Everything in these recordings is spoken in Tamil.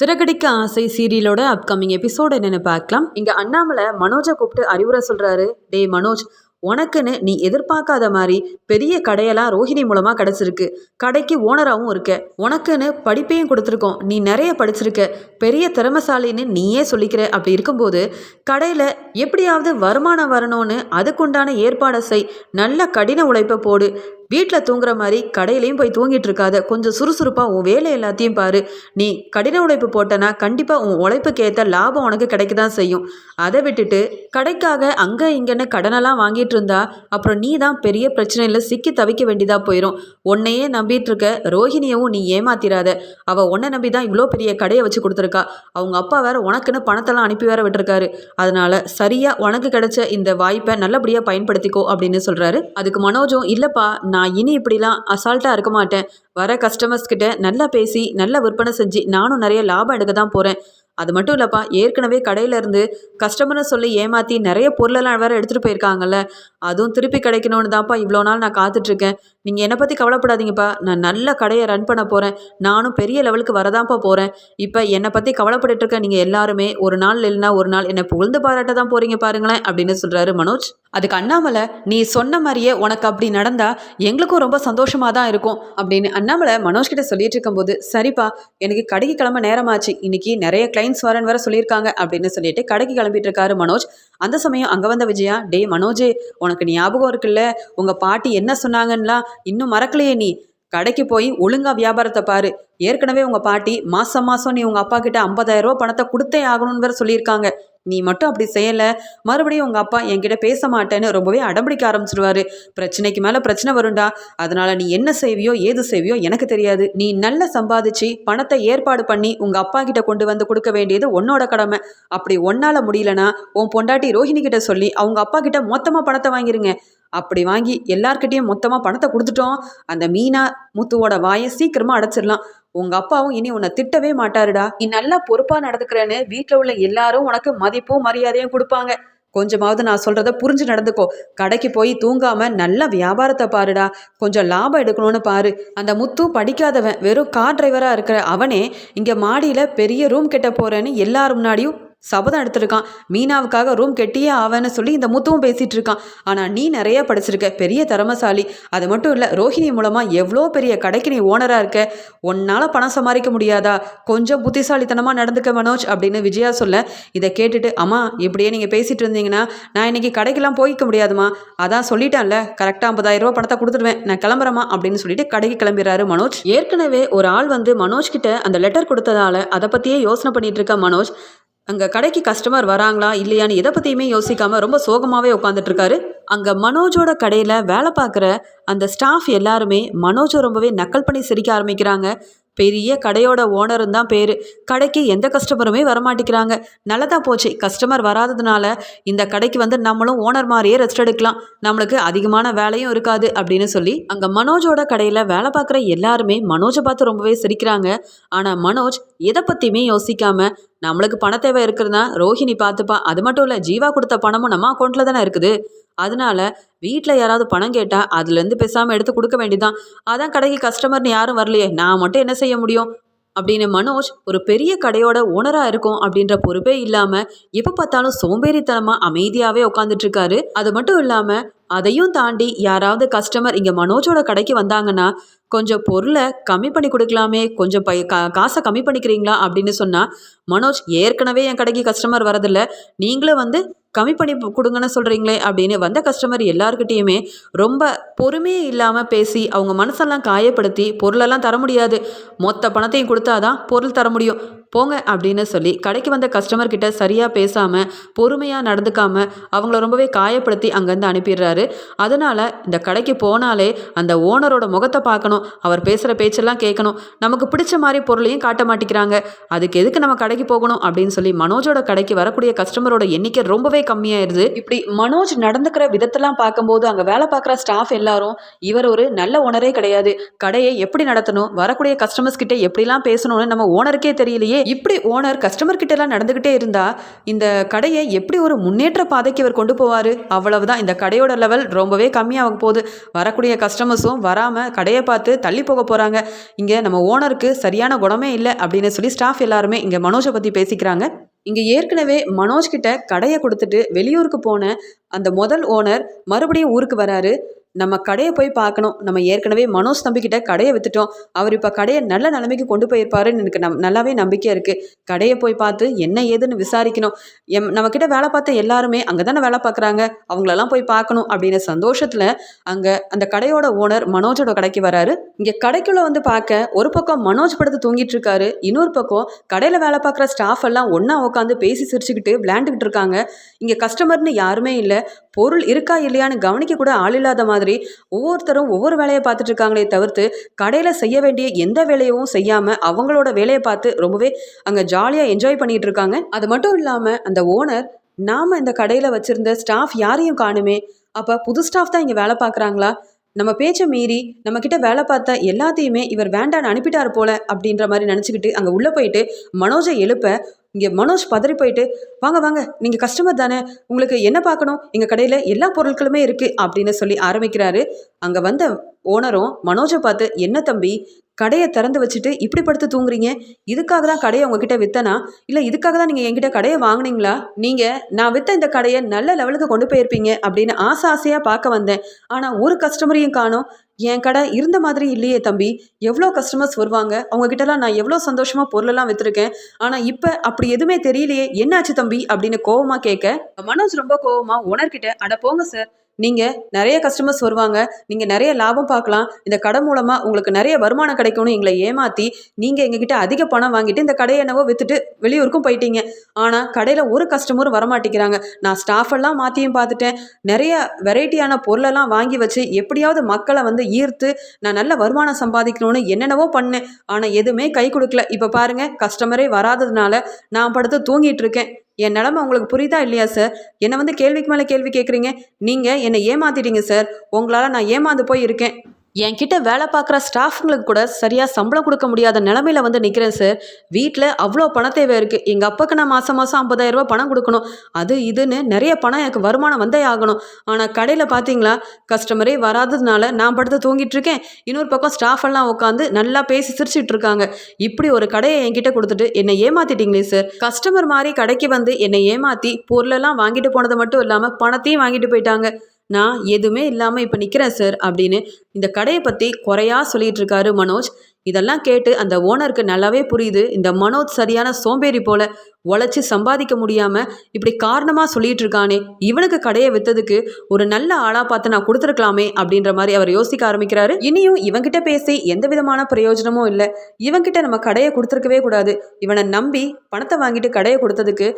சிறகடிக்க ஆசை சீரியலோட அப்கமிங் எபிசோடு என்னென்னு பார்க்கலாம். இங்கே அண்ணாமலை மனோஜை கூப்பிட்டு அறிவுரை சொல்கிறாரு டேய் மனோஜ் உனக்குன்னு நீ எதிர்பார்க்காத மாதிரி பெரிய கடையெல்லாம் ரோஹிணி மூலமாக கிடச்சிருக்கு. கடைக்கு ஓனராகவும் இருக்க. உனக்குன்னு படிப்பையும் கொடுத்துருக்கோம். நீ நிறைய படிச்சிருக்க. பெரிய திறமசாலின்னு நீயே சொல்லிக்கிற. அப்படி இருக்கும்போது கடையில் எப்படியாவது வருமானம் வரணும்னு அதுக்குண்டான ஏற்பாடை செய். நல்ல கடின உழைப்பை போடு. வீட்டில் தூங்குற மாதிரி கடையிலையும் போய் தூங்கிட்டு இருக்காத கொஞ்சம் சுறுசுறுப்பாக உன் வேலை எல்லாத்தையும் பாரு. நீ கடின உழைப்பு போட்டனா கண்டிப்பாக உன் உழைப்புக்கு ஏற்ற லாபம் உனக்கு கிடைக்க தான் செய்யும். அதை விட்டுட்டு கடைக்காக அங்கே இங்கேன்னு கடனெல்லாம் வாங்கிட்டு இருந்தா அப்புறம் நீ தான் பெரிய பிரச்சனையில் சிக்கி தவிக்க வேண்டியதாக போயிடும் உன்னையே நம்பிட்டு இருக்க ரோஹிணியவும் நீ ஏமாத்திராத. அவள் உன்னை நம்பி தான் இவ்வளோ பெரிய கடையை வச்சு கொடுத்துருக்கா. அவங்க அப்பா வேற உனக்குன்னு பணத்தெல்லாம் அனுப்பி வேற விட்டுருக்காரு. அதனால சரியாக உனக்கு கிடைச்ச இந்த வாய்ப்பை நல்லபடியாக பயன்படுத்திக்கோ அப்படின்னு சொல்கிறாரு அதுக்கு மனோஜும் இல்லைப்பா நான் நான் இனி இப்படிலாம் அசால்ட்டாக இருக்க மாட்டேன். வர கஸ்டமர்ஸ் கிட்ட நல்லா பேசி நல்லா விற்பனை செஞ்சு நானும் நிறைய லாபம் எடுக்க தான் போகிறேன் அது மட்டும் இல்லைப்பா ஏற்கனவே கடையில இருந்து கஸ்டமரை சொல்லி ஏமாற்றி நிறைய பொருளெல்லாம் வேறு எடுத்துகிட்டு போயிருக்காங்கல்ல. அதுவும் திருப்பி கிடைக்கணும்னு தான்ப்பா இவ்வளோ நாள் நான் காத்துட்ருக்கேன் நீங்கள் என்னை பற்றி கவலைப்படாதீங்கப்பா. நான் நல்ல கடையை ரன் பண்ண போகிறேன் நானும் பெரிய லெவலுக்கு வரதான்ப்பா போகிறேன் இப்போ என்னை பற்றி கவலைப்பட்டுட்டு இருக்க நீங்கள் எல்லாருமே ஒரு நாள் இல்லைன்னா ஒரு நாள் என்னை புகழ்ந்து பாராட்ட தான் போகிறீங்க பாருங்களேன் அப்படின்னு சொல்கிறாரு மனோஜ். அதுக்கு அண்ணாமலை நீ சொன்ன மாதிரியே உனக்கு அப்படி நடந்தால் எங்களுக்கும் ரொம்ப சந்தோஷமாக தான் இருக்கும். அப்படின்னு அண்ணாமலை மனோஜ் கிட்ட சொல்லிட்டு இருக்கும்போது சரிப்பா எனக்கு கடைக்கு கிளம்ப நேரமாச்சு. இன்னைக்கு நிறைய கிளைண்ட்ஸ் வரேன்னு வர சொல்லியிருக்காங்க. அப்படின்னு சொல்லிட்டு கடைக்கு கிளம்பிட்டு இருக்காரு மனோஜ். அந்த சமயம் அங்கே வந்த விஜயா டே மனோஜே உனக்கு ஞாபகம் இருக்குல்ல? உங்கள் பாட்டி என்ன சொன்னாங்கன்னா இன்னும் மறக்கலையே நீ. கடைக்கு போய் ஒழுங்கா வியாபாரத்தை பாரு. ஏற்கனவே உங்கள் பாட்டி மாதம் மாதம் நீ உங்கள் அப்பா கிட்ட 50000 ரூபா பணத்தை கொடுத்தே ஆகணும்னு வேற சொல்லியிருக்காங்க. நீ மட்டும் அப்படி செய்யலை. மறுபடியும் உங்கள் அப்பா என்கிட்ட பேச மாட்டேன்னு ரொம்பவே அடம்பிடிக்க ஆரம்பிச்சிருவாரு. பிரச்சனைக்கு மேலே பிரச்சனை வரும்டா. அதனால நீ என்ன செய்வியோ ஏது செய்வியோ எனக்கு தெரியாது. நீ நல்லா சம்பாதிச்சு பணத்தை ஏற்பாடு பண்ணி உங்கள் அப்பா கிட்ட கொண்டு வந்து கொடுக்க வேண்டியது உன்னோட கடமை. அப்படி ஒன்னால் முடியலனா உன் பொண்டாட்டி ரோஹிணி கிட்ட சொல்லி அவங்க அப்பா கிட்ட மொத்தமாக பணத்தை வாங்கிருங்க. அப்படி வாங்கி எல்லார்கிட்டயும் மொத்தமாக பணத்தை கொடுத்துட்டோம். அந்த மீனா முத்துவோட வாயை சீக்கிரமாக அடைச்சிடலாம். உங்க அப்பாவும் இனி உன்னை திட்டவே மாட்டாருடா. நீ நல்லா பொறுப்பா நடந்துக்கிறேன்னு வீட்டில் உள்ள எல்லாரும் உனக்கு மதிப்பும் மரியாதையும் கொடுப்பாங்க. கொஞ்சமாவது நான் சொல்றத புரிஞ்சு நடந்துக்கோ. கடைக்கு போய் தூங்காம நல்ல வியாபாரத்தை பாருடா. கொஞ்சம் லாபம் எடுக்கணும்னு பாரு. அந்த முத்து படிக்காதவன் வெறும் கார் டிரைவரா இருக்கிற அவனே இங்க மாடியில பெரிய ரூம் கிட்ட போறேன்னு எல்லாரும் முன்னாடியும் சபதம் எடுத்திருக்கான். மீனாவுக்காக ரூம் கெட்டியே ஆவேன்னு சொல்லி இந்த முத்துவும் பேசிட்டு இருக்கான் ஆனால் நீ நிறைய படிச்சிருக்க. பெரிய திறமசாலி. அது மட்டும் இல்லை ரோஹிணி மூலமாக எவ்வளோ பெரிய கடைக்கு நீ ஓனராக இருக்க? உன்னால் பணம் சமாளிக்க முடியாதா? கொஞ்சம் புத்திசாலித்தனமாக நடந்துக்க மனோஜ் அப்படின்னு விஜயா சொல்ல இதை கேட்டுட்டு அம்மா இப்படியே நீங்கள் பேசிட்டு இருந்தீங்கன்னா நான் இன்னைக்கு கடைக்கெல்லாம் போய்க்க முடியாதுமா அதான் சொல்லிட்டேன்ல கரெக்டாக ஐம்பதாயிரம் ரூபா பணத்தை கொடுத்துருவேன் நான் கிளம்புறமா அப்படின்னு சொல்லிட்டு கடைக்கு கிளம்பிடுறாரு மனோஜ். ஏற்கனவே ஒரு ஆள் வந்து மனோஜ் கிட்ட அந்த லெட்டர் கொடுத்ததால அதை பற்றியே யோசனை பண்ணிட்டு இருக்க மனோஜ் அங்கே கடைக்கு கஸ்டமர் வராங்களா இல்லையான்னு எதை பற்றியுமே யோசிக்காமல் ரொம்ப சோகமாகவே உட்காந்துட்டு இருக்காரு அங்கே மனோஜோட கடையில் வேலை பார்க்குற அந்த ஸ்டாஃப் எல்லாருமே மனோஜை ரொம்பவே நக்கல் பண்ணி சிரிக்க ஆரம்பிக்கிறாங்க. பெரிய கடையோட ஓனரும் தான் பேர். கடைக்கு எந்த கஸ்டமருமே வரமாட்டேங்கிறாங்க. நல்லதான் போச்சு. கஸ்டமர் வராததுனால இந்த கடைக்கு வந்து நம்மளும் ஓனர் மாதிரியே ரெஸ்ட் எடுக்கலாம். நம்மளுக்கு அதிகமான வேலையும் இருக்காது அப்படின்னு சொல்லி அங்கே மனோஜோட கடையில் வேலை பார்க்குற எல்லாருமே மனோஜை பார்த்து ரொம்பவே சிரிக்கிறாங்க. ஆனால் மனோஜ் எதை பற்றியுமே யோசிக்காம நம்மளுக்கு பண தேவை இருக்குதுன்னா ரோஹிணி பார்த்துப்பா. அது மட்டும் இல்லை ஜீவா கொடுத்த பணமும் நம்ம அக்கௌண்ட்டில் தானே இருக்குது. அதனால வீட்டில் யாராவது பணம் கேட்டால் அதுலேருந்து பேசாமல் எடுத்து கொடுக்க வேண்டியதான் அதான் கடைக்கு கஸ்டமர்னு யாரும் வரலையே நான் மட்டும் என்ன செய்ய முடியும்? அப்படின்னு மனோஜ் ஒரு பெரிய கடையோட ஓனராக இருக்கும் அப்படின்ற பொறுப்பே இல்லாமல் எப்போ பார்த்தாலும் சோம்பேறித்தனமாக அமைதியாகவே உட்காந்துட்டு இருக்காரு. அது மட்டும் இல்லாமல் அதையும் தாண்டி யாராவது கஸ்டமர் இங்கே மனோஜோட கடைக்கு வந்தாங்கன்னா கொஞ்சம் பொருளை கம்மி பண்ணி கொடுக்கலாமே கொஞ்சம் பை கா காசை கம்மி பண்ணிக்கிறீங்களா அப்படின்னு சொன்னால் மனோஜ் ஏற்கனவே என் கடைக்கு கஸ்டமர் வரதில்லை. நீங்களும் வந்து கம்மி பண்ணி கொடுங்கன்னு சொல்கிறீங்களே அப்படின்னு வந்த கஸ்டமர் எல்லாருக்கிட்டேயுமே ரொம்ப பொறுமையே இல்லாமல் பேசி அவங்க மனசெல்லாம் காயப்படுத்தி பொருளெல்லாம் தர முடியாது. மொத்த பணத்தையும் கொடுத்தாதான் பொருள் தர முடியும். போங்க அப்படின்னு சொல்லி கடைக்கு வந்த கஸ்டமர் கிட்ட சரியாக பேசாமல் பொறுமையாக நடந்துக்காம அவங்கள ரொம்பவே காயப்படுத்தி அங்கேருந்து அனுப்பிடுறாரு. அதனால் இந்த கடைக்கு போனாலே அந்த ஓனரோட முகத்தை பார்க்கணும். அவர் பேசுகிற பேச்செல்லாம் கேட்கணும். நமக்கு பிடிச்ச மாதிரி பொருளையும் காட்ட மாட்டேங்கிறாங்க அதுக்கு எதுக்கு நம்ம கடைக்கு போகணும் அப்படின்னு சொல்லி மனோஜோட கடைக்கு வரக்கூடிய கஸ்டமரோட எண்ணிக்கை ரொம்பவே ரொம்பவே கம்மியாயிருது. இப்படி மனோஜ் நடந்துக்கிற விதத்தெல்லாம் பார்க்கும்போது அங்கே வேலை பார்க்குற ஸ்டாஃப் எல்லாரும் இவர் ஒரு நல்ல ஓனரே கிடையாது. கடையை எப்படி நடத்தணும்? வரக்கூடிய கஸ்டமர்ஸ் கிட்ட எப்படிலாம் பேசணும்னு நம்ம ஓனருக்கே தெரியலையே. இப்படி ஓனர் கஸ்டமர் கிட்ட எல்லாம் நடந்துக்கிட்டே இருந்தா இந்த கடையை எப்படி ஒரு முன்னேற்ற பாதைக்கு இவர் கொண்டு போவார்? அவ்வளவுதான். இந்த கடையோட லெவல் ரொம்பவே கம்மியாக போகுது. வரக்கூடிய கஸ்டமர்ஸும் வராமல் கடையை பார்த்து தள்ளி போக போகிறாங்க இங்கே நம்ம ஓனருக்கு சரியான குணமே இல்லை அப்படின்னு சொல்லி ஸ்டாஃப் எல்லாருமே இங்கே மனோஜை பற்றி பேசிக்கிறாங்க. இங்கே ஏற்கனவே மனோஜ் கிட்ட கடையை கொடுத்துட்டு வெளியூருக்கு போன அந்த முதல் ஓனர் மறுபடியும் ஊருக்கு வராரு. நம்ம கடையை போய் பார்க்கணும். நம்ம ஏற்கனவே மனோஜ் தம்பிக்கிட்ட கடையை வித்துட்டோம். அவர் இப்போ கடையை நல்ல நிலைமைக்கு கொண்டு போயிருப்பாருன்னு எனக்கு நம் நல்லாவே நம்பிக்கை இருக்குது கடையை போய் பார்த்து என்ன ஏதுன்னு விசாரிக்கணும். எம் நம்மக்கிட்ட வேலை பார்த்த எல்லாருமே அங்கே தானே வேலை பார்க்குறாங்க. அவங்களெல்லாம் போய் பார்க்கணும் அப்படின்னு சந்தோஷத்தில் அங்கே அந்த கடையோட ஓனர் மனோஜோட கடைக்கு வராரு. இங்கே கடைக்குள்ளே வந்து பார்க்க ஒரு பக்கம் மனோஜ் படுத்து தூங்கிட்டு இருக்காரு. இன்னொரு பக்கம் கடையில் வேலை பார்க்குற ஸ்டாஃப் எல்லாம் ஒன்றா உட்காந்து பேசி சிரிச்சுக்கிட்டு விளையாண்டுக்கிட்டு இருக்காங்க. இங்கே கஸ்டமர்னு யாருமே இல்லை. பொருள் இருக்கா இல்லையான்னு கவனிக்க கூட ஆள் இல்லாத மாதிரி ஒவ்வொருத்தரும் ஒவ்வொரு வேலையை பார்த்துட்டு இருக்காங்களே தவிர்த்து கடையில் செய்ய வேண்டிய எந்த வேலையவும் செய்யாமல் அவங்களோட வேலையை பார்த்து ரொம்பவே அங்கே ஜாலியாக என்ஜாய் பண்ணிட்டு இருக்காங்க. அது மட்டும் இல்லாமல் அந்த ஓனர் நாம் இந்த கடையில் வச்சுருந்த ஸ்டாஃப் யாரையும் காணுமே. அப்போ புது ஸ்டாஃப் தான் இங்கே வேலை பார்க்குறாங்களா? நம்ம பேச்சை மீறி நம்மக்கிட்ட வேலை பார்த்த எல்லாத்தையுமே இவர் வேண்டான்னு அனுப்பிட்டார் போல அப்படின்ற மாதிரி நினச்சிக்கிட்டு அங்கே உள்ளே போயிட்டு மனோஜை எழுப்ப இங்கே மனோஜ் பதறி போயிட்டு வாங்க வாங்க நீங்கள் கஸ்டமர் தானே உங்களுக்கு என்ன பார்க்கணும்? எங்கள் கடையில் எல்லா பொருட்களுமே இருக்குது அப்படின்னு சொல்லி ஆரம்பிக்கிறாரு. அங்கே வந்த ஓனரும் மனோஜை பார்த்து என்ன தம்பி கடையை திறந்து வச்சுட்டு இப்படி படுத்து தூங்குறீங்க? இதுக்காக தான் கடையை உங்ககிட்ட வித்தனா? இல்லை இதுக்காக தான் நீங்கள் என்கிட்ட கடையை வாங்குனீங்களா? நீங்கள் நான் வித்த இந்த கடையை நல்ல லெவலுக்கு கொண்டு போயிருப்பீங்க அப்படின்னு ஆசை ஆசையாக பார்க்க வந்தேன். ஆனால் ஒரு கஸ்டமரையும் காணும். என் கடை இருந்த மாதிரி இல்லையே தம்பி. எவ்வளோ கஸ்டமர்ஸ் வருவாங்க? அவங்கக்கிட்டலாம் நான் எவ்வளோ சந்தோஷமாக பொருளெல்லாம் விற்றுருக்கேன் ஆனால் இப்போ அப்படி எதுவுமே தெரியலையே. என்னாச்சு தம்பி? அப்படின்னு கோவமாக கேட்க மனோஜ் ரொம்ப கோவமாக ஓனர்கிட்ட அட போங்க சார். நீங்கள் நிறைய கஸ்டமர்ஸ் வருவாங்க. நீங்கள் நிறைய லாபம் பார்க்கலாம். இந்த கடை மூலமாக உங்களுக்கு நிறைய வருமானம் கிடைக்கும்னு எங்களை ஏமாற்றி நீங்கள் எங்ககிட்ட அதிக பணம் வாங்கிட்டு இந்த கடையை என்னவோ விற்றுட்டு வெளியூருக்கும் போயிட்டீங்க. ஆனால் கடையில் ஒரு கஸ்டமரும் வரமாட்டேங்கிறாங்க. நான் ஸ்டாஃப் எல்லாம் மாற்றியும் பார்த்துட்டேன். நிறைய வெரைட்டியான பொருளெல்லாம் வாங்கி வச்சு எப்படியாவது மக்களை வந்து ஈர்த்து நான் நல்ல வருமானம் சம்பாதிக்கணும்னு என்னென்னவோ பண்ணேன். ஆனால் எதுவுமே கை கொடுக்கல. இப்போ பாருங்கள் கஸ்டமரே வராததுனால நான் படுத்து தூங்கிட்டு இருக்கேன். என் நிலமை உங்களுக்கு புரியுதா இல்லையா சார் என்னை வந்து கேள்விக்கு மேலே கேள்வி கேட்குறீங்க? நீங்கள் என்னை ஏமாத்திட்டீங்க சார் உங்களால் நான் ஏமாந்து போய் இருக்கேன் என்கிட்ட வேலை பார்க்குற ஸ்டாஃப்ங்களுக்கு கூட சரியாக சம்பளம் கொடுக்க முடியாத நிலமையில வந்து நிற்கிறேன் சார் வீட்டில் அவ்வளோ பண தேவை இருக்குது எங்கள் அப்பாவுக்கு நான் மாதம் மாதம் ஐம்பதாயிரரூபா பணம் கொடுக்கணும். அது இதுன்னு நிறைய பணம் எனக்கு வருமானம் வந்தே ஆகணும். ஆனால் கடையில் பார்த்தீங்களா கஸ்டமரே வராததுனால நான் படுத்து தூங்கிட்டு இருக்கேன். இன்னொரு பக்கம் ஸ்டாஃப் எல்லாம் உட்காந்து நல்லா பேசி சிரிச்சிட்டு இருக்காங்க. இப்படி ஒரு கடையை என்கிட்ட கொடுத்துட்டு என்னை ஏமாத்திட்டீங்களே சார் கஸ்டமர் மாதிரி கடைக்கு வந்து என்னை ஏமாற்றி பொருளெல்லாம் வாங்கிட்டு போனது மட்டும் இல்லாமல் பணத்தையும் வாங்கிட்டு போயிட்டாங்க. நான் எதுவுமே இல்லாமல் இப்போ நிற்கிறேன் சார் அப்படின்னு இந்த கடையை பற்றி குறையா சொல்லிட்டு இருக்காரு மனோஜ். இதெல்லாம் கேட்டு அந்த ஓனருக்கு நல்லாவே புரியுது. இந்த மனோஜ் சரியான சோம்பேறி போல உழைச்சி சம்பாதிக்க முடியாமல் இப்படி காரணமாக சொல்லிட்டு இருக்கானே. இவனுக்கு கடையை விற்றதுக்கு ஒரு நல்ல ஆளாக பார்த்து நான் கொடுத்துருக்கலாமே அப்படின்ற மாதிரி அவர் யோசிக்க ஆரம்பிக்கிறாரு. இனியும் இவங்கிட்ட பேசி எந்த விதமான பிரயோஜனமும் இல்லை. இவங்கிட்ட நம்ம கடையை கொடுத்துருக்கவே கூடாது. இவனை நம்பி பணத்தை வாங்கிட்டு கடையை கொடுத்ததுக்கு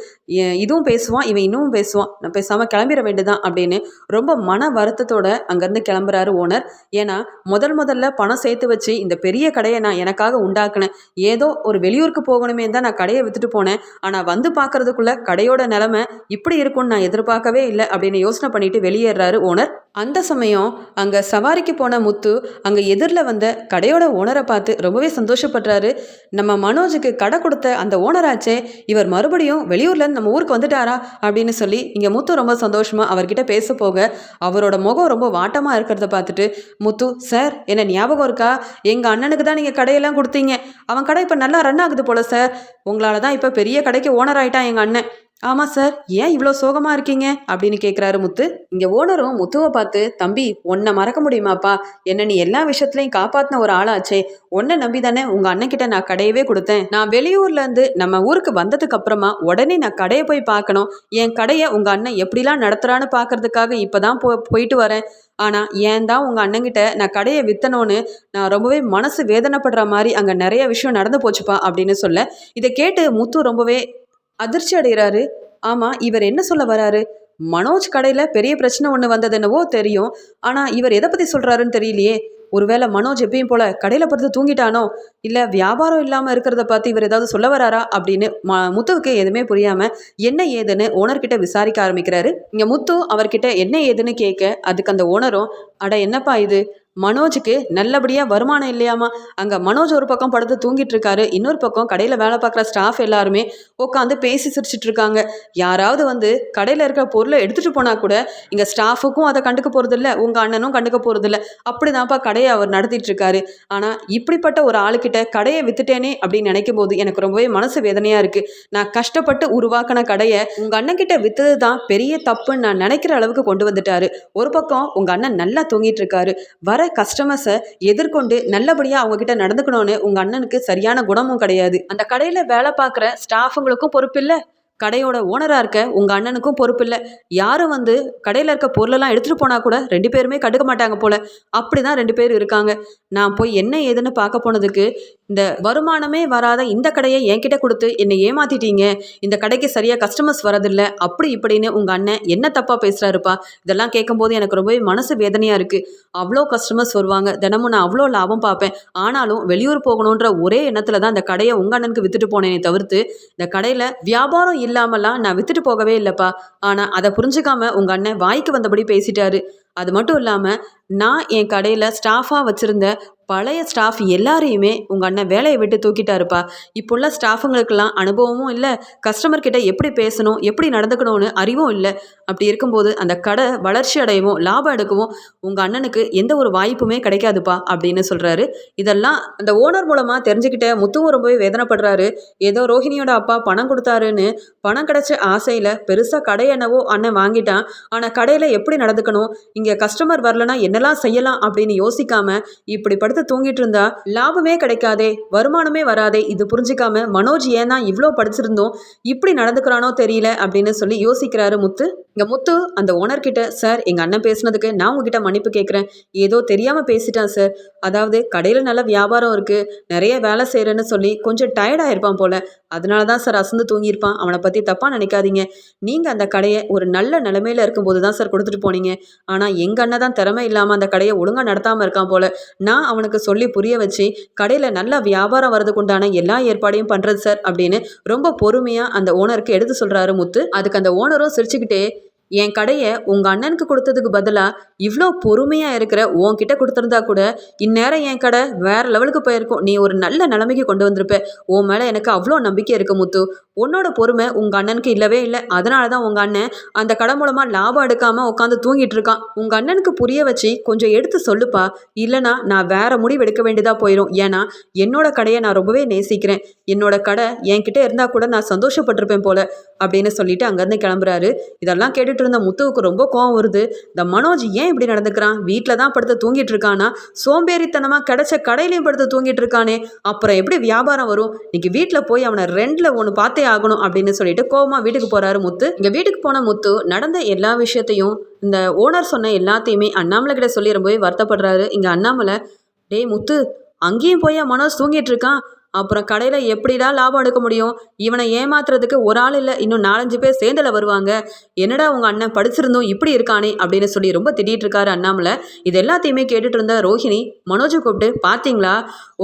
இதுவும் பேசுவான் இவன் இன்னமும் பேசுவான். நான் பேசாமல் கிளம்பிட வேண்டியதான் அப்படின்னு ரொம்ப மன வருத்தத்தோட அங்கேருந்து கிளம்புறாரு ஓனர். ஏன்னா முதல் முதல்ல பணம் சேர்த்து வச்சு இந்த பெரிய கடையை நான் எனக்காக உண்டாக்குனேன். ஏதோ ஒரு வெளியூருக்கு போகணுமே தான் நான் கடையை வித்துட்டு போனேன். ஆனால் வந்து பார்க்கறதுக்குள்ள கடையோட நிலமை இப்படி இருக்கும்னு நான் எதிர்பார்க்கவே இல்லை அப்படின்னு யோசனை பண்ணிட்டு வெளியேறாரு ஓனர். அந்த சமயம் அங்கே சவாரிக்கு போன முத்து அங்கே எதிரில் வந்த கடையோட ஓனரை பார்த்து ரொம்பவே சந்தோஷப்படுறாரு. நம்ம மனோஜுக்கு கடை கொடுத்த அந்த ஓனராச்சே இவர் மறுபடியும் வெளியூர்லேருந்து நம்ம ஊருக்கு வந்துட்டாரா அப்படின்னு சொல்லி இங்கே முத்து ரொம்ப சந்தோஷமாக அவர்கிட்ட பேச போக அவரோட முகம் ரொம்ப வாட்டமாக இருக்கிறத பார்த்துட்டு முத்து சார் என்ன ஞாபகம் இருக்கா? எங்கள் அண்ணனுக்கு தான் நீங்கள் கடையெல்லாம் கொடுத்தீங்க. அவன் கடை இப்போ நல்லா ரன் ஆகுது போல சார் உங்களால் தான் இப்போ பெரிய கடைக்கு ஓனர் ஆயிட்டான் எங்கள் அண்ணன். ஆமாம் சார் ஏன் இவ்வளோ சோகமாக இருக்கீங்க? அப்படின்னு கேட்குறாரு முத்து. இங்கே ஓனரும் முத்துவை பார்த்து தம்பி உன்னை மறக்க முடியுமாப்பா? என்ன நீ எல்லா விஷயத்துலையும் காப்பாற்றின ஒரு ஆளாச்சே. உன்னை நம்பி தானே உங்கள் அண்ணன்கிட்ட நான் கடையவே கொடுத்தேன். நான் வெளியூர்லேருந்து நம்ம ஊருக்கு வந்ததுக்கு அப்புறமா உடனே நான் கடையை போய் பார்க்கணும். என் கடையை உங்கள் அண்ணன் எப்படிலாம் நடத்துகிறான்னு பார்க்கறதுக்காக இப்போ தான் போ போயிட்டு வரேன். ஆனால் ஏன் தான் உங்கள் அண்ணங்கிட்ட நான் கடையை வித்தனோன்னு நான் ரொம்பவே மனசு வேதனைப்படுற மாதிரி அங்கே நிறைய விஷயம் நடந்து போச்சுப்பா அப்படின்னு சொல்ல. இதை கேட்டு முத்து ரொம்பவே அதிர்ச்சி அடைகிறாரு. ஆமாம் இவர் என்ன சொல்ல வராரு? மனோஜ் கடையில் பெரிய பிரச்சனை ஒன்று வந்தது என்னவோ தெரியும். ஆனால் இவர் எதை பற்றி சொல்கிறாருன்னு தெரியலையே. ஒருவேளை மனோஜ் எப்பயும் போல கடையில் படுத்து தூங்கிட்டானோ? இல்லை வியாபாரம் இல்லாமல் இருக்கிறத பார்த்து இவர் ஏதாவது சொல்ல வராரா? அப்படின்னு ம முத்துவுக்கு எதுவுமே புரியாமல் என்ன ஏதுன்னு ஓனர்கிட்ட விசாரிக்க ஆரம்பிக்கிறாரு. இங்கே முத்து அவர்கிட்ட என்ன ஏதுன்னு கேட்க அதுக்கு அந்த ஓனரும் அட என்னப்பா இது? மனோஜுக்கு நல்லபடியாக வருமானம் இல்லையாமா? அங்கே மனோஜ் ஒரு பக்கம் படுத்து தூங்கிட்டு இருக்காரு இன்னொரு பக்கம் கடையில் வேலை பார்க்குற ஸ்டாஃப் எல்லாருமே உட்காந்து பேசி சிரிச்சிட்டு இருக்காங்க. யாராவது வந்து கடையில் இருக்கிற பொருளை எடுத்துகிட்டு போனால் கூட இங்கே ஸ்டாஃபுக்கும் அதை கண்டுக்க போகிறதில்ல உங்கள் அண்ணனும் கண்டுக்க போகிறதில்ல அப்படி தான்ப்பா கடையை அவர் நடத்திட்டு இருக்காரு. ஆனால் இப்படிப்பட்ட ஒரு ஆளுக்கிட்ட கடையை வித்துட்டேனே அப்படின்னு நினைக்கும் போது எனக்கு ரொம்பவே மனசு வேதனையாக இருக்குது நான் கஷ்டப்பட்டு உருவாக்கின கடையை உங்கள் அண்ணன் கிட்ட வித்தது தான் பெரிய தப்புன்னு நான் நினைக்கிற அளவுக்கு கொண்டு வந்துட்டாரு. ஒரு பக்கம் உங்கள் அண்ணன் நல்லா தூங்கிட்டு இருக்காரு. வர கஸ்டமர்ஸை எதிர்கொண்டு நல்லபடியாக அவங்கக்கிட்ட நடந்துக்கணும்னு உங்கள் அண்ணனுக்கு சரியான குணமும் கிடையாது. அந்த கடையில் வேலை பார்க்குற ஸ்டாஃபுங்களுக்கும் பொறுப்பு இல்லை. கடையோட ஓனராக இருக்க உங்கள் அண்ணனுக்கும் பொறுப்பு இல்லை யாரும் வந்து கடையில் இருக்க பொருளெல்லாம் எடுத்துகிட்டு போனால் கூட ரெண்டு பேருமே கண்டுக்க மாட்டாங்க போல். அப்படி தான் ரெண்டு பேர் இருக்காங்க. நான் போய் என்ன ஏதுன்னு பார்க்க போனதுக்கு இந்த வருமானமே வராத இந்த கடையை என்கிட்ட கொடுத்து என்னை ஏமாத்திட்டீங்க. இந்த கடைக்கு சரியாக கஸ்டமர்ஸ் வரதில்லை. அப்படி இப்படின்னு உங்கள் அண்ணன் என்ன தப்பாக பேசுகிறாருப்பா இதெல்லாம் கேட்கும்போது எனக்கு ரொம்பவே மனசு வேதனையாக இருக்குது அவ்வளோ கஸ்டமர்ஸ் வருவாங்க. தினமும் நான் அவ்வளோ லாபம் பார்ப்பேன். ஆனாலும் வெளியூர் போகணுன்ற ஒரே எண்ணத்தில் தான் இந்த கடையை உங்கள் அண்ணனுக்கு வித்துட்டு போனேனே தவிர்த்து இந்த கடையில் வியாபாரம் இல்லாமலாம் நான் வித்துட்டு போகவே இல்லைப்பா. ஆனால் அதை புரிஞ்சுக்காம உங்கள் அண்ணன் வாய்க்கு வந்தபடி பேசிட்டாரு. அது மட்டும் இல்லாமல் நான் என் கடையில் ஸ்டாஃபாக வச்சுருந்த பழைய ஸ்டாஃப் எல்லாரையுமே உங்கள் அண்ணன் வேலையை விட்டு தூக்கிட்டாருப்பா. இப்போ உள்ள ஸ்டாஃபுங்களுக்கெல்லாம் அனுபவமும் இல்லை கஸ்டமர் கிட்ட எப்படி பேசணும் எப்படி நடந்துக்கணும்னு அறிவும் இல்லை. அப்படி இருக்கும்போது அந்த கடை வளர்ச்சி அடையவும் லாபம் எடுக்கவும் உங்கள் அண்ணனுக்கு எந்த ஒரு வாய்ப்புமே கிடைக்காதுப்பா அப்படின்னு சொல்கிறாரு இதெல்லாம் அந்த ஓனர் மூலமாக தெரிஞ்சுக்கிட்ட முத்துவும் ரொம்பவே வேதனைப்படுறாரு. ஏதோ ரோஹிணியோட அப்பா பணம் கொடுத்தாருன்னு பணம் கிடைச்ச ஆசையில் பெருசாக கடை என்னவோ அண்ணன் வாங்கிட்டான். ஆனால் கடையில் எப்படி நடந்துக்கணும் இங்கே கஸ்டமர் வரலன்னா என்னெல்லாம் செய்யலாம் அப்படின்னு யோசிக்காமல் இப்படி படுத்து தூங்கிட்டு இருந்தா லாபமே கிடைக்காதே வருமானமே வராதே இது புரிஞ்சுக்காம மனோஜ் ஏன் இவ்வளோ படிச்சிருந்தோம் இப்படி நடந்துக்கிறானோ தெரியல அப்படின்னு சொல்லி யோசிக்கிறாரு முத்து. இங்கே முத்து அந்த ஓனர்கிட்ட சார் எங்கள் அண்ணன் பேசுனதுக்கு நான் உங்ககிட்ட மன்னிப்பு கேட்குறேன் ஏதோ தெரியாமல் பேசிட்டான் சார். அதாவது கடையில் நல்ல வியாபாரம் இருக்குது நிறைய வேலை செய்கிறேன்னு சொல்லி கொஞ்சம் டயர்டாக இருப்பான் போல். அதனால தான் சார் அசந்து தூங்கியிருப்பான். அவனை பற்றி தப்பாக நினைக்காதீங்க. நீங்கள் அந்த கடையை ஒரு நல்ல நிலமையில இருக்கும்போது தான் சார் கொடுத்துட்டு போனீங்க. ஆனால் எங்கள் அண்ணன் தான் திறமை இல்லாமல் அந்த கடையை ஒழுங்காக நடத்தாமல் இருக்கான் போல். நான் அவனுக்கு சொல்லி புரிய வச்சு கடையில் நல்ல வியாபாரம் வரதுக்கு உண்டான எல்லா ஏற்பாடையும் பண்ணுறது சார் அப்படின்னு ரொம்ப பொறுமையாக அந்த ஓனருக்கு எடுத்து சொல்கிறாரு முத்து. அதுக்கு அந்த ஓனரும் சிரிச்சுக்கிட்டே என் கடையை உங்கள் அண்ணனுக்கு கொடுத்ததுக்கு பதிலாக இவ்வளோ பொறுமையாக இருக்கிற உன்கிட்ட கொடுத்துருந்தா கூட இந்நேரம் என் கடை வேறு லெவலுக்கு போயிருக்கும். நீ ஒரு நல்ல நிலைமைக்கு கொண்டு வந்திருப்ப. உன் மேலே எனக்கு அவ்வளோ நம்பிக்கை இருக்கு முத்து. உன்னோட பொறுமை உங்கள் அண்ணனுக்கு இல்லவே இல்லை. அதனால தான் உங்கள் அண்ணன் அந்த கடை மூலமாக லாபம் எடுக்காமல் உட்காந்து தூங்கிட்டு இருக்கான். உங்கள் அண்ணனுக்கு புரிய வச்சு கொஞ்சம் எடுத்து சொல்லுப்பா. இல்லைனா நான் வேற முடிவு எடுக்க வேண்டியதாக போயிடும் ஏன்னா என்னோட கடையை நான் ரொம்பவே நேசிக்கிறேன். என்னோட கடை என்கிட்ட இருந்தால் கூட நான் சந்தோஷப்பட்டிருப்பேன் போல அப்படின்னு சொல்லிட்டு அங்கேருந்து கிளம்புறாரு. இதெல்லாம் கேட்டுட்டு இருந்த முத்துவுக்கு ரொம்ப கோவம் வருது. இந்த மனோஜ் ஏன் இப்படி நடந்துக்கிறான்? வீட்டில் தான் படுத்து தூங்கிட்டு இருக்கானா? சோம்பேறித்தனமாக கிடைச்ச கடையிலையும் படுத்து தூங்கிட்டு இருக்கானே. அப்புறம் எப்படி வியாபாரம் வரும்? இன்னைக்கு வீட்டில் போய் அவனை ரெண்டில் ஒன்று பார்த்து ஆகணும் அப்படின்னு சொல்லிட்டு கோபமாக வீட்டுக்கு போகிறாரு முத்து. இங்கே வீட்டுக்கு போன முத்து நடந்த எல்லா விஷயத்தையும் இந்த ஓனர் சொன்ன எல்லாத்தையுமே அண்ணாமலை கிட்ட சொல்லி ரொம்பவே வருத்தப்படுறாரு. இங்கே அண்ணாமலை டேய் முத்து அங்கேயும் போய் மனோஜ் தூங்கிட்டு இருக்கான். அப்புறம் கடையில் எப்படிடா லாபம் எடுக்க முடியும்? இவனை ஏமாத்துறதுக்கு ஒரு ஆள் இல்லை. இன்னும் நாலஞ்சு பேர் சேர்ந்தல வருவாங்க. என்னடா உங்கள் அண்ணன் படிச்சிருந்தோம் இப்படி இருக்கானே அப்படின்னு சொல்லி ரொம்ப திட்டிகிட்டு இருக்காரு அண்ணாமலை. இது எல்லாத்தையுமே கேட்டுட்டு இருந்த ரோஹிணி மனோஜை கூப்பிட்டு பார்த்தீங்களா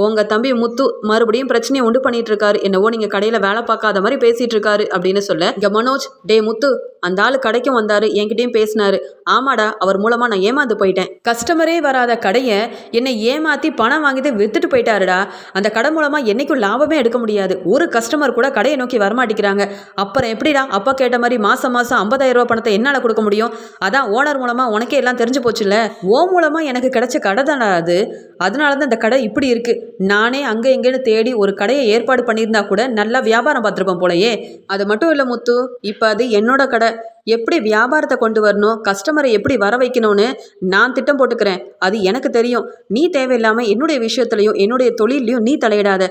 உங்கள் தம்பி முத்து மறுபடியும் பிரச்சனையை உண்டு பண்ணிட்டு இருக்காரு. என்னவோ நீங்கள் கடையில் வேலை பார்க்காத மாதிரி பேசிகிட்டு இருக்காரு அப்படின்னு சொல்ல இங்கே மனோஜ் டே முத்து அந்த ஆள் கடைக்கும் வந்தார். என்கிட்டயும் பேசினாரு. ஆமாடா அவர் மூலமாக நான் ஏமாந்து போயிட்டேன். கஸ்டமரே வராத கடையை என்னை ஏமாற்றி பணம் வாங்கிட்டு வித்துட்டு போயிட்டாருடா. அந்த கடை மூலமாக என்றைக்கும் லாபமே எடுக்க முடியாது. ஒரு கஸ்டமர் கூட கடையை நோக்கி வரமாட்டேங்கிறாங்க. அப்புறம் எப்படிடா அப்பா கேட்ட மாதிரி மாதம் மாதம் ஐம்பதாயிரம் ரூபா பணத்தை என்னால் கொடுக்க முடியும்? அதான் ஓனர் மூலமாக உனக்கே எல்லாம் தெரிஞ்சு போச்சுல்ல? ஓ மூலமாக எனக்கு கிடைச்ச கடை தானே அது? அதனால தான் இந்த கடை இப்படி இருக்குது நானே அங்கே எங்கேன்னு தேடி ஒரு கடையை ஏற்பாடு பண்ணியிருந்தா கூட நல்லா வியாபாரம் பார்த்துருப்பேன் போலயே. அது மட்டும் இல்லை முத்து இப்போ அது என்னோட கடை. எப்படி வியாபாரத்தை கொண்டு வரணும் கஸ்டமரை எப்படி வர வைக்கணும்னு நான் திட்டம் போட்டுக்கிறேன். அது எனக்கு தெரியும். நீ தேவையில்லாமல் என்னுடைய விஷயத்துலையும் என்னுடைய தொழிலையும் நீ தலையிடாத.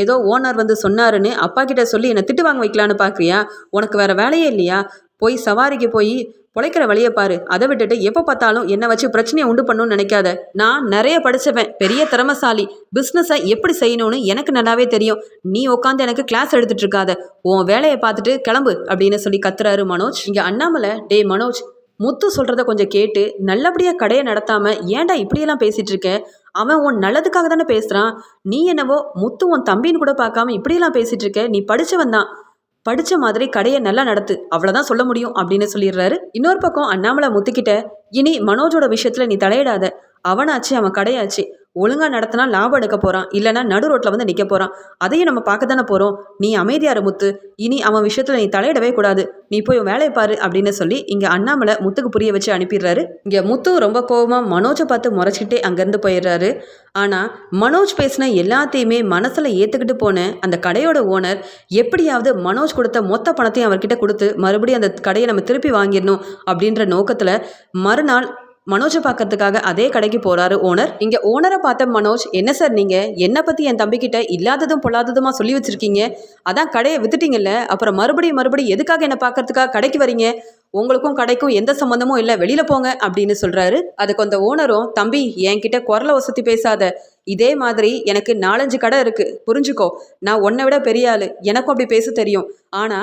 ஏதோ ஓனர் வந்து சொன்னாருன்னு அப்பா கிட்ட சொல்லி என்னை திட்டு வாங்க வைக்கலான்னு பார்க்குறியா உனக்கு வேற வேலையே இல்லையா? போய் சவாரிக்கு போய் பொழைக்கிற வழியை பாரு. அதை விட்டுட்டு எப்போ பார்த்தாலும் என்னை வச்சு பிரச்சனையை உண்டு பண்ணணும்னு நினைக்காத. நான் நிறைய படிச்சவன் பெரிய திறமசாலி. பிஸ்னஸை எப்படி செய்யணும்னு எனக்கு நல்லாவே தெரியும். நீ உட்காந்து எனக்கு கிளாஸ் எடுத்துட்டு இருக்காத. உன் வேலையை பார்த்துட்டு கிளம்பு அப்படின்னு சொல்லி கத்துறாரு மனோஜ். இங்கே அண்ணாமலை டே மனோஜ் முத்து சொல்கிறத கொஞ்சம் கேட்டு நல்லபடியாக கடையை நடத்தாமல் ஏன்டா இப்படியெல்லாம் பேசிகிட்டு இருக்க? அவன் உன் நல்லதுக்காக தானே பேசுகிறான் நீ என்னவோ முத்து உன் தம்பின்னு கூட பார்க்காம இப்படியெல்லாம் பேசிகிட்டு இருக்க? நீ படிச்சவன் தான். படித்த மாதிரி கடையை நல்லா நடத்து அவ்வளோதான் சொல்ல முடியும் அப்படின்னு சொல்லிடுறாரு. இன்னொரு பக்கம் அண்ணாமலை முத்துக்கிட்ட இனி மனோஜோட விஷயத்தில் நீ தலையிடாத. அவனாச்சு அவன் கடையாச்சு. ஒழுங்காக நடத்தினா லாபம் எடுக்க போகிறான் இல்லைனா நடு ரோட்டில் வந்து நிற்க போகிறான் அதையும் நம்ம பார்க்க தானே போகிறோம் நீ அமைதியார முத்து. இனி அவன் விஷயத்தில் நீ தலையிடவே கூடாது. நீ போய் வேலையை பாரு அப்படின்னு சொல்லி இங்கே அண்ணாமலை முத்துக்கு புரிய வச்சு அனுப்பிடுறாரு. இங்கே முத்து ரொம்ப கோவமாக மனோஜை பார்த்து முறைச்சிக்கிட்டே அங்கேருந்து போயிடுறாரு. ஆனால் மனோஜ் பேசின எல்லாத்தையுமே மனசில் ஏற்றுக்கிட்டு போன அந்த கடையோட ஓனர் எப்படியாவது மனோஜ் கொடுத்த மொத்த பணத்தையும் அவர்கிட்ட கொடுத்து மறுபடியும் அந்த கடையை நம்ம திருப்பி வாங்கிடணும் அப்படின்ற நோக்கத்தில் மறுநாள் மனோஜை பார்க்கறதுக்காக அதே கடைக்கு போறாரு ஓனர். இங்க ஓனரை பார்த்த மனோஜ் என்ன சார் நீங்க? என்னை பத்தி என் தம்பிக்கிட்ட இல்லாததும் பொல்லாததுமா சொல்லி வச்சிருக்கீங்க? அதான் கடையை வித்துட்டீங்கல்ல அப்புறம் மறுபடியும் மறுபடியும் எதுக்காக என்னை பார்க்கறதுக்காக கடைக்கு வரீங்க? உங்களுக்கும் கடைக்கும் எந்த சம்மந்தமும் இல்லை வெளியில போங்க அப்படின்னு சொல்றாரு. அதுக்கு அந்த ஓனரும் தம்பி என்கிட்ட குரலை வசதி பேசாத. இதே மாதிரி எனக்கு நாலஞ்சு கடை இருக்கு. புரிஞ்சுக்கோ. நான் உன்னை விட பெரிய ஆளு. எனக்கும் அப்படி பேச தெரியும். ஆனா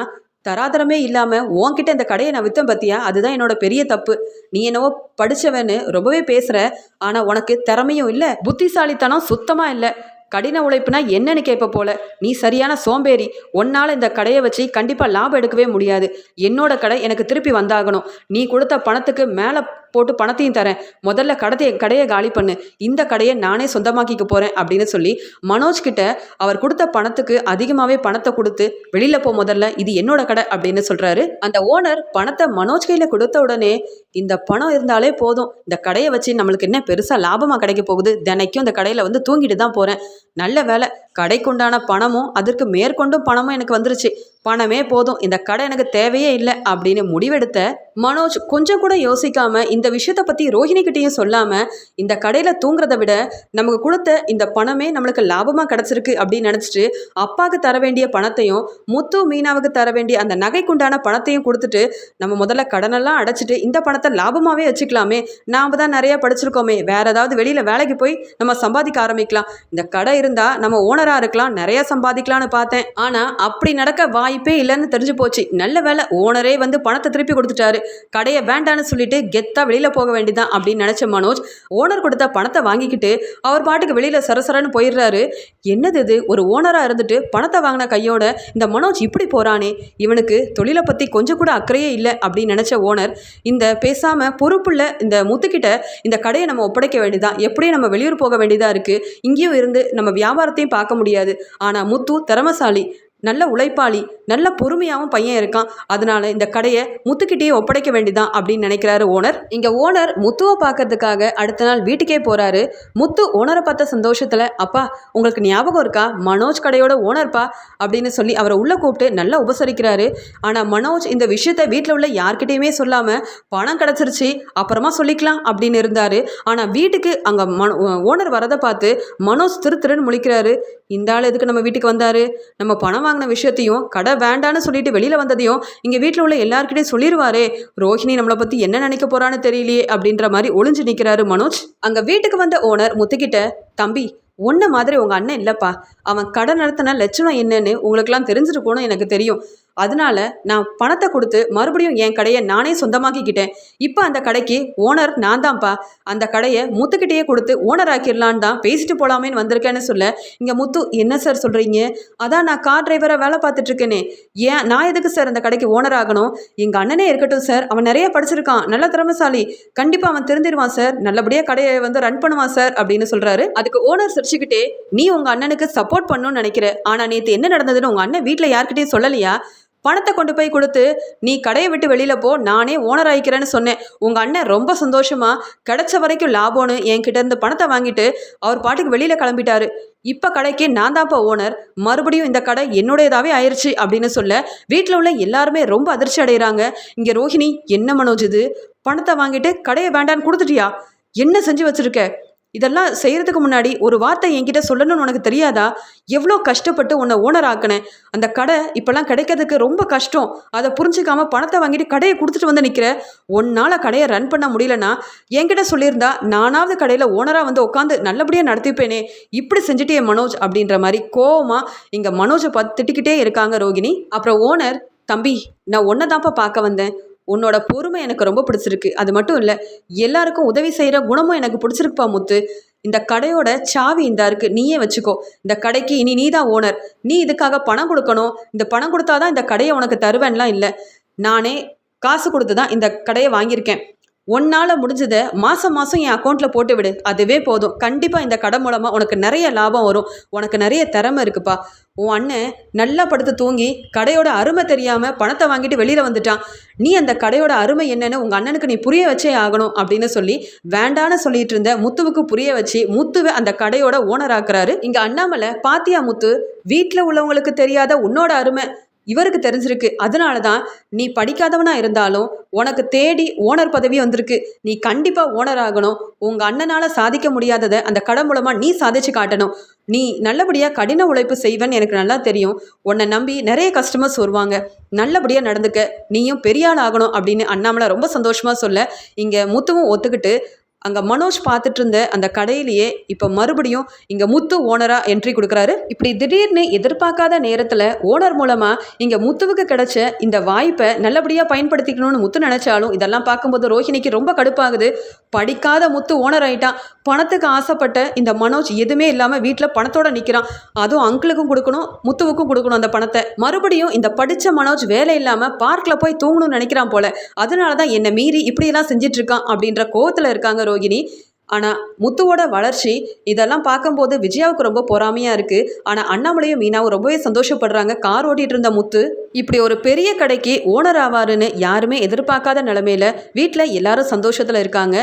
தராதரமே இல்லாமல் உன்கிட்ட இந்த கடையை நான் வித்தம் பத்தியா? அதுதான் என்னோட பெரிய தப்பு. நீ என்னவோ படிச்சவன்னு ரொம்பவே பேசுற. ஆனா உனக்கு திறமையும் இல்லை புத்திசாலித்தனம் சுத்தமா இல்லை. கடின உழைப்புனா என்னன்னு கேட்ப போல. நீ சரியான சோம்பேறி. உன்னால் இந்த கடையை வச்சு கண்டிப்பாக லாபம் எடுக்கவே முடியாது. என்னோட கடை எனக்கு திருப்பி வந்தாகணும். நீ கொடுத்த பணத்துக்கு மேலே போட்டு பணத்தையும் தரேன். முதல்ல கடத்தை கடையை காலி பண்ணு. இந்த கடையை நானே சொந்தமாக்கிக்க போகிறேன் அப்படின்னு சொல்லி மனோஜ் கிட்ட அவர் கொடுத்த பணத்துக்கு அதிகமாகவே பணத்தை கொடுத்து வெளியில் போ முதல்ல இது என்னோட கடை அப்படின்னு சொல்கிறாரு அந்த ஓனர் பணத்தை மனோஜ் கையில் கொடுத்த உடனே இந்த பணம் இருந்தாலே போதும். இந்த கடையை வச்சு நம்மளுக்கு என்ன பெருசாக லாபமாக கிடைக்க போகுது? தினைக்கும் இந்த கடையில் வந்து தூங்கிட்டு தான் போகிறேன் நல்ல வேலை கடைக்குண்டான பணமும் அதற்கு மேற்கொண்டும் பணமும் எனக்கு வந்துருச்சு. பணமே போதும் இந்த கடை எனக்கு தேவையே இல்லை அப்படின்னு முடிவெடுத்த மனோஜ் கொஞ்சம் கூட யோசிக்காம இந்த விஷயத்த பத்தி ரோஹிணி கிட்டேயும் சொல்லாம இந்த கடையில தூங்குறத விட நமக்கு கொடுத்த இந்த பணமே நம்மளுக்கு லாபமா கிடைச்சிருக்கு அப்படின்னு நினைச்சிட்டு அப்பாவுக்கு தர வேண்டிய பணத்தையும் முத்து மீனாவுக்கு தர வேண்டிய அந்த நகைக்குண்டான பணத்தையும் கொடுத்துட்டு நம்ம முதல்ல கடனெல்லாம் அடைச்சிட்டு இந்த பணத்தை லாபமாவே வச்சுக்கலாமே. நாம தான் நிறைய படிச்சிருக்கோமே. வேற ஏதாவது வெளியில வேலைக்கு போய் நம்ம சம்பாதிக்க ஆரம்பிக்கலாம். இந்த கடை இருந்தா நம்ம ஓனரா இருக்கலாம் நிறைய சம்பாதிக்கலாம்னு பார்த்தேன். ஆனா அப்படி நடக்க வாய் வாய்ப்பே இல்லைன்னு தெரிஞ்சு போச்சு. நல்ல வேலை ஓனரே வந்து பணத்தை திருப்பி கொடுத்துட்டாரு. கடையை வேண்டான்னு சொல்லிட்டு கெத்தா வெளியில போக வேண்டியதான் அப்படின்னு நினைச்ச மனோஜ் ஓனர் கொடுத்த பணத்தை வாங்கிக்கிட்டு அவர் பாட்டுக்கு வெளியில சரசரன்னு போயிடுறாரு. என்னது இது? ஒரு ஓனரா இருந்துட்டு பணத்தை வாங்கின கையோட இந்த மனோஜ் இப்படி போறானே? இவனுக்கு தொழிலை பத்தி கொஞ்சம் கூட அக்கறையே இல்லை அப்படின்னு நினைச்ச ஓனர் இந்த பேசாம பொறுப்புள்ள இந்த முத்துக்கிட்ட இந்த கடையை நம்ம ஒப்படைக்க வேண்டியதான் எப்படியும் நம்ம வெளியூர் போக வேண்டியதா இருக்கு. இங்கேயும் இருந்து நம்ம வியாபாரத்தையும் பார்க்க முடியாது. ஆனா முத்து திறமசாலி நல்ல உழைப்பாளி நல்ல பொறுமையாகவும் பையன் இருக்கான். அதனால இந்த கடையை முத்துக்கிட்டேயே ஒப்படைக்க வேண்டியதான் அப்படின்னு நினைக்கிறாரு ஓனர். இங்கே ஓனர் முத்துவை பார்க்கறதுக்காக அடுத்த நாள் வீட்டுக்கே போகிறாரு முத்து ஓனரை பார்த்த சந்தோஷத்தில் அப்பா உங்களுக்கு ஞாபகம் இருக்கா? மனோஜ் கடையோட ஓனர்ப்பா? அப்படின்னு சொல்லி அவரை உள்ளே கூப்பிட்டு நல்லா உபசரிக்கிறாரு. ஆனால் மனோஜ் இந்த விஷயத்தை வீட்டில் உள்ள யார்கிட்டையுமே சொல்லாமல் பணம் கிடச்சிருச்சு அப்புறமா சொல்லிக்கலாம் அப்படின்னு இருந்தார். ஆனால் வீட்டுக்கு அங்கே மனோ ஓனர் வரதை பார்த்து மனோஜ் திரு திருன்னு முழிக்கிறாரு. இந்த ஆள் எதுக்கு நம்ம வீட்டுக்கு வந்தாரு? நம்ம பணம் வாங்கின விஷயத்தையும் கடை வேண்டான்னு சொல்லிட்டு வெளியில வந்ததையும் இங்க வீட்டில் உள்ள எல்லார்கிட்டையும் சொல்லிடுவாரே ரோஹிணி நம்மளை பத்தி என்ன நினைக்க போறான்னு தெரியலையே அப்படின்ற மாதிரி ஒளிஞ்சு நிக்கிறாரு மனோஜ். அங்க வீட்டுக்கு வந்த ஓனர் முத்துக்கிட்ட தம்பி உன்ன மாதிரி உங்கள் அண்ணன் இல்லைப்பா. அவன் கடை நடத்தின லட்சணம் என்னன்னு உங்களுக்கெல்லாம் தெரிஞ்சிருக்கணும் எனக்கு தெரியும். அதனால நான் பணத்தை கொடுத்து மறுபடியும் என் கடையை நானே சொந்தமாக்கிக்கிட்டேன். இப்போ அந்த கடைக்கு ஓனர் நான் தான்ப்பா அந்த கடையை முத்துக்கிட்டேயே கொடுத்து ஓனர் ஆக்கிடலான்னு தான் பேசிட்டு போகலாமேன்னு வந்திருக்கேன்னு சொல்ல இங்கே முத்து என்ன சார் சொல்கிறீங்க அதான் நான் கார் டிரைவராக வேலை பார்த்துட்ருக்கேனே. ஏன் நான் எதுக்கு சார் அந்த கடைக்கு ஓனர் ஆகணும்? எங்கள் அண்ணனே இருக்கட்டும் சார். அவன் நிறைய படிச்சிருக்கான். நல்ல திறமைசாலி. கண்டிப்பாக அவன் தெரிஞ்சிருவான் சார். நல்லபடியாக கடையை வந்து ரன் பண்ணுவான் சார் அப்படின்னு சொல்கிறாரு அதுக்கு ஓனர் யோசிச்சுக்கிட்டே நீ உங்கள் அண்ணனுக்கு சப்போர்ட் பண்ணணும்னு நினைக்கிற. ஆனால் நேற்று என்ன நடந்ததுன்னு உங்கள் அண்ணன் வீட்டில் யார்கிட்டயும் சொல்லலையா? பணத்தை கொண்டு போய் கொடுத்து நீ கடையை விட்டு வெளியில் போ நானே ஓனர் ஆகிக்கிறேன்னு சொன்னேன். உங்கள் அண்ணன் ரொம்ப சந்தோஷமா கிடைச்ச வரைக்கும் லாபம்னு என்கிட்ட இருந்து பணத்தை வாங்கிட்டு அவர் பாட்டுக்கு வெளியில் கிளம்பிட்டாரு. இப்போ கடைக்கு நான் தான்ப்பா ஓனர் மறுபடியும் இந்த கடை என்னுடையதாவே ஆயிடுச்சு அப்படின்னு சொல்ல வீட்டில் உள்ள எல்லாருமே ரொம்ப அதிர்ச்சி அடைகிறாங்க இங்கே ரோஹிணி என்ன மனோஜ் இது? பணத்தை வாங்கிட்டு கடையை வேண்டான்னு கொடுத்துட்டியா? என்ன செஞ்சு வச்சிருக்க? இதெல்லாம் செய்கிறதுக்கு முன்னாடி ஒரு வார்த்தை என்கிட்ட சொல்லணும்னு உனக்கு தெரியாதா? எவ்வளோ கஷ்டப்பட்டு உன்னை ஓனர் ஆக்கினேன். அந்த கடை இப்போல்லாம் கிடைக்கிறதுக்கு ரொம்ப கஷ்டம். அதை புரிஞ்சுக்காம பணத்தை வாங்கிட்டு கடையை கொடுத்துட்டு வந்து நிற்கிற உன்னால் கடையை ரன் பண்ண முடியலன்னா என்கிட்ட சொல்லியிருந்தா நானாவது கடையில் ஓனராக வந்து உட்காந்து நல்லபடியாக நடத்திப்பேனே. இப்படி செஞ்சுட்டே மனோஜ் அப்படின்ற மாதிரி கோவமாக இங்கே மனோஜை பார்த்து திட்டிக்கிட்டே இருக்காங்க ரோகிணி. அப்புறம் ஓனர் தம்பி நான் ஒன்றை தான்ப்பா பார்க்க வந்தேன். உன்னோட பொறுமை எனக்கு ரொம்ப பிடிச்சிருக்கு. அது மட்டும் இல்லை எல்லாருக்கும் உதவி செய்கிற குணமும் எனக்கு பிடிச்சிருக்குப்பா முத்து. இந்த கடையோட சாவி இந்தா இருக்கு நீயே வச்சுக்கோ. இந்த கடைக்கு இனி நீ தான் ஓனர். நீ இதுக்காக பணம் கொடுக்கணும். இந்த பணம் கொடுத்தாதான் இந்த கடையை உனக்கு தருவேன்லாம் இல்லை. நானே காசு கொடுத்து தான் இந்த கடையை வாங்கியிருக்கேன். ஒன்னால் முடிஞ்சதை மாதம் மாதம் என் அக்கௌண்ட்டில் போட்டு விடு. அதுவே போதும். கண்டிப்பாக இந்த கடை மூலமாக உனக்கு நிறைய லாபம் வரும். உனக்கு நிறைய திறமை இருக்குப்பா. உன் அண்ணன் நல்லா படுத்து தூங்கி கடையோட அருமை தெரியாமல் பணத்தை வாங்கிட்டு வெளியில் வந்துட்டான். நீ அந்த கடையோட அருமை என்னன்னு உங்கள் அண்ணனுக்கு நீ புரிய வச்சே ஆகணும் அப்படின்னு சொல்லி வேண்டான்னு சொல்லிட்டு இருந்த முத்துவுக்கு புரிய வச்சு முத்துவை அந்த கடையோட ஓனர் ஆக்குறாரு. இங்கே அண்ணாமலை பாத்தியா முத்து வீட்டில் உள்ளவங்களுக்கு தெரியாத உன்னோட அருமை. இவருக்கு தெரிஞ்சிருக்கு. அதனால தான் நீ படிக்காதவனாக இருந்தாலும் உனக்கு தேடி ஓனர் பதவி வந்திருக்கு. நீ கண்டிப்பாக ஓனர் ஆகணும். உங்கள் அண்ணனால் சாதிக்க முடியாததை அந்த கடை மூலமாக நீ சாதிச்சு காட்டணும். நீ நல்லபடியாக கடின உழைப்பு செய்வேன்னு எனக்கு நல்லா தெரியும். உன்னை நம்பி நிறைய கஸ்டமர்ஸ் வருவாங்க. நல்லபடியாக நடந்துக்க நீயும் பெரியாள் ஆகணும் அப்படின்னு அண்ணாமலை ரொம்ப சந்தோஷமாக சொல்ல இங்கே முத்துவும் ஒத்துக்கிட்டு அங்கே மனோஜ் பார்த்துட்டு இருந்த அந்த கடையிலேயே இப்போ மறுபடியும் இங்கே முத்து ஓனராக என்ட்ரி கொடுக்குறாரு. இப்படி திடீர்னு எதிர்பார்க்காத நேரத்தில் ஓனர் மூலமாக இங்கே முத்துவுக்கு கிடைச்ச இந்த வாய்ப்பை நல்லபடியாக பயன்படுத்திக்கணும்னு முத்து நினச்சாலும் இதெல்லாம் பார்க்கும்போது ரோஹிணிக்கு ரொம்ப கடுப்பாகுது. படிக்காத முத்து ஓனர் ஆகிட்டான் பணத்துக்கு ஆசைப்பட்ட இந்த மனோஜ் எதுவுமே இல்லாமல் வீட்டில் பணத்தோட நிற்கிறான் அதுவும் அங்கிளுக்கும் கொடுக்கணும் முத்துவுக்கும் கொடுக்கணும் அந்த பணத்தை. மறுபடியும் இந்த படித்த மனோஜ் வேலை இல்லாமல் பார்க்கில் போய் தூங்கணும்னு நினைக்கிறான் போல. அதனால தான் என்னை மீறி இப்படியெல்லாம் செஞ்சிட்ருக்கான் அப்படின்ற கோவத்தில் இருக்காங்க ரோகிணி ஆனால் முத்துவோட வளர்ச்சி இதெல்லாம் பார்க்கும்போது விஜயாவுக்கு ரொம்ப பொறாமையாக இருக்குது ஆனால் அண்ணாமலையும் மீனாவும் ரொம்பவே சந்தோஷப்படுறாங்க. கார் ஓட்டிகிட்டு இருந்த முத்து இப்படி ஒரு பெரிய கடைக்கு ஓனர் ஆவாருன்னு யாருமே எதிர்பார்க்காத நிலமையில வீட்டில் எல்லாரும் சந்தோஷத்தில் இருக்காங்க.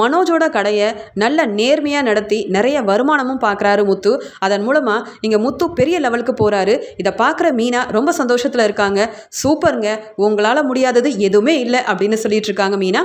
மனோஜோட கடையை நல்ல நேர்மையாக நடத்தி நிறைய வருமானமும் பார்க்குறாரு முத்து. அதன் மூலமாக இங்கே முத்து பெரிய லெவலுக்கு போகிறாரு இதை பார்க்குற மீனா ரொம்ப சந்தோஷத்தில் இருக்காங்க. சூப்பருங்க. உங்களால் முடியாதது எதுவுமே இல்லை அப்படின்னு சொல்லிட்டு இருக்காங்க மீனா.